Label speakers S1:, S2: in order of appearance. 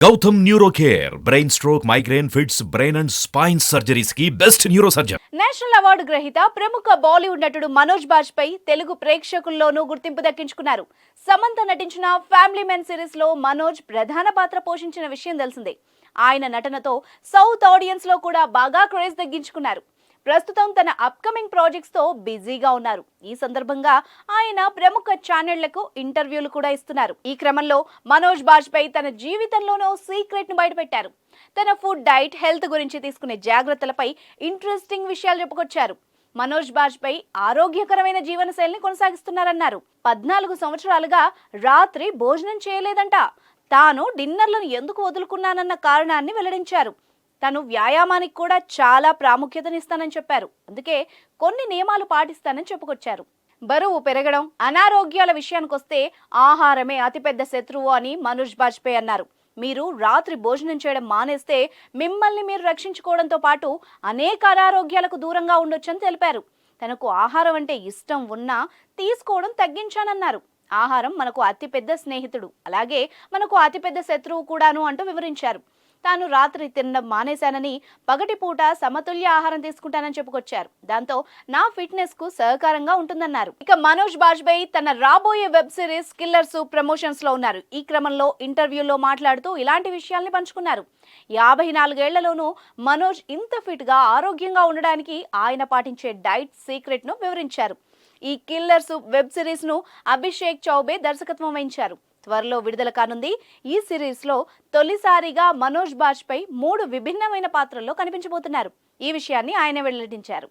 S1: Gautam neuro care brain stroke migraine fits brain and spine సర్జరీస్కి best neuro surgeon
S2: national award గ్రహీత ప్రముఖ బాలీవుడ్ నటుడు మనోజ్ బాజ్పేయి తెలుగు ప్రేక్షకుల్లోనూ గుర్తింపు దక్కించుకున్నారు. సమంత నటించిన ఫ్యామిలీ మెన్ సిరీస్లో మనోజ్ ప్రధాన పాత్ర పోషించిన విషయం తెలిసిందే. ఆయన నటనతో సౌత్ ఆడియన్స్లో కూడా బాగా క్రేజ్ తగ్గించుకున్నారు ప్రస్తుతం తన అప్కమింగ్ ప్రాజెక్ట్స్తో బిజీగా ఉన్నారు. ఈ సందర్భంగా ఆయన ప్రముఖ ఛానళ్ళకు ఇంటర్వ్యూలు కూడా ఇస్తున్నారు. ఈ క్రమంలో మనోజ్ బాజ్పేయి తన జీవితంలోనో సీక్రెట్ను బయటపెట్టారు. తన ఫుడ్ డైట్ హెల్త్ గురించి తీసుకునే జాగ్రత్తలపై ఇంట్రెస్టింగ్ విషయాలు చెప్పుకొచ్చారు. మనోజ్ బాజ్పేయి ఆరోగ్యకరమైన జీవనశైలిని కొనసాగిస్తున్నారన్నారు. పద్నాలుగు సంవత్సరాలుగా రాత్రి భోజనం చేయలేదంట. తాను డిన్నర్లను ఎందుకు వదులుకున్నానన్న కారణాన్ని వెల్లడించారు. తను వ్యాయామానికి కూడా చాలా ప్రాముఖ్యతనిస్తానని చెప్పారు. అందుకే కొన్ని నియమాలు పాటిస్తానని చెప్పుకొచ్చారు. బరువు పెరగడం అనారోగ్యాల విషయానికొస్తే ఆహారమే అతిపెద్ద శత్రువు అని మనోజ్ బాజ్పేయి అన్నారు. మీరు రాత్రి భోజనం చేయడం మానేస్తే మిమ్మల్ని మీరు రక్షించుకోవడంతో పాటు అనేక అనారోగ్యాలకు దూరంగా ఉండొచ్చని తెలిపారు. తనకు ఆహారం అంటే ఇష్టం ఉన్నా తీసుకోవడం తగ్గించానన్నారు. ఆహారం మనకు అతిపెద్ద స్నేహితుడు అలాగే మనకు అతిపెద్ద శత్రువు కూడాను అంటూ వివరించారు. తాను రాత్రి తినడం మానేశానని పగటిపూట సమతుల్య ఆహారం తీసుకుంటానని చెప్పుకొచ్చారు. దాంతో నా ఫిట్నెస్కు సహకారంగా ఉంటుందన్నారు. ఇక మనోజ్ బాజ్పేయి తన రాబోయే వెబ్ సిరీస్ కిల్లర్స్ ప్రమోషన్స్లో ఉన్నారు. ఈ క్రమంలో ఇంటర్వ్యూలో మాట్లాడుతూ ఇలాంటి విషయాల్ని పంచుకున్నారు. యాభై నాలుగేళ్ళలోనూ మనోజ్ ఇంత ఫిట్గా ఆరోగ్యంగా ఉండడానికి ఆయన పాటించే డైట్ సీక్రెట్ను వివరించారు. ఈ కిల్లర్స్ వెబ్ సిరీస్ను అభిషేక్ చౌబే దర్శకత్వం వహించారు. త్వరలో విడుదల కానుంది. ఈ సిరీస్లో తొలిసారిగా మనోజ్ బాజ్పేయి మూడు విభిన్నమైన పాత్రల్లో కనిపించబోతున్నారు. ఈ విషయాన్ని ఆయన వెల్లడించారు.